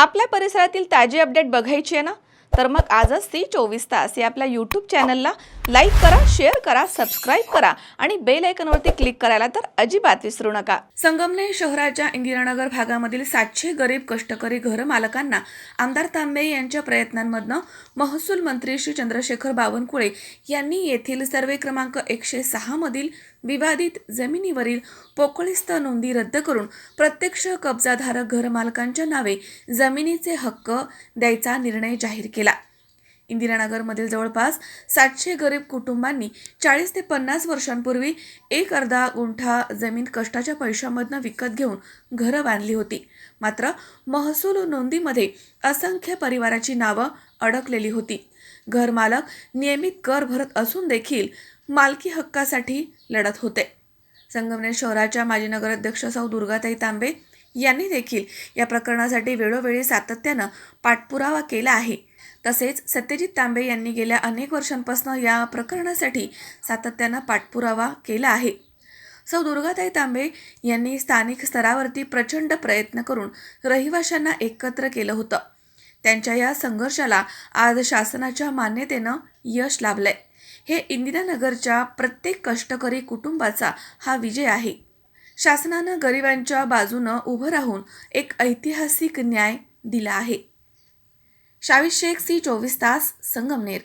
आपल्या परिसरातील ताजी अपडेट बघायची आहे ना? तर मग आजच ती चोवीस तास या आपल्या यूट्यूब चॅनलला लाईक करा शेअर करा सबस्क्राईब करा आणि बेल आयकनवरती क्लिक करायला तर अजिबात विसरू नका. संगमनेर शहराच्या इंदिरानगर भागामधील सातशे गरीब कष्टकरी घर मालकांना आमदार तांबे यांच्या प्रयत्नांमधनं महसूल मंत्री श्री चंद्रशेखर बावनकुळे यांनी येथील सर्वे क्रमांक एकशे सहा मधील विवादित जमिनीवरील पोकळीस्त नोंदी रद्द करून प्रत्यक्ष कब्जाधारक घरमालकांच्या नावे जमिनीचे हक्क द्यायचा निर्णय जाहीर केला. इंदिरानगरमधील जवळपास सातशे गरीब कुटुंबांनी चाळीस ते पन्नास वर्षांपूर्वी एक अर्धा गुंठा जमीन कष्टाच्या पैशामधनं विकत घेऊन घरं बांधली होती. मात्र महसूल नोंदीमध्ये असंख्य परिवाराची नावं अडकलेली होती. घरमालक नियमित कर भरत असून देखील मालकी हक्कासाठी लढत होते. संगमनेर शहराच्या माजी नगराध्यक्ष सौ दुर्गाताई तांबे यांनी देखील या प्रकरणासाठी वेळोवेळी सातत्यानं पाठपुरावा केला आहे. तसेच सत्यजित तांबे यांनी गेल्या अनेक वर्षांपासून या प्रकरणासाठी सातत्यानं पाठपुरावा केला आहे. सौ दुर्गाताई तांबे यांनी स्थानिक स्तरावरती प्रचंड प्रयत्न करून रहिवाशांना एकत्र केलं होतं. त्यांच्या या संघर्षाला आज शासनाच्या मान्यतेनं यश लाभलंय. हे इंदिरानगरच्या प्रत्येक कष्टकरी कुटुंबाचा हा विजय आहे. शासनानं गरिबांच्या बाजूनं उभं राहून एक ऐतिहासिक न्याय दिला आहे. शावीस शेख सी चोवीस तास संगमनेर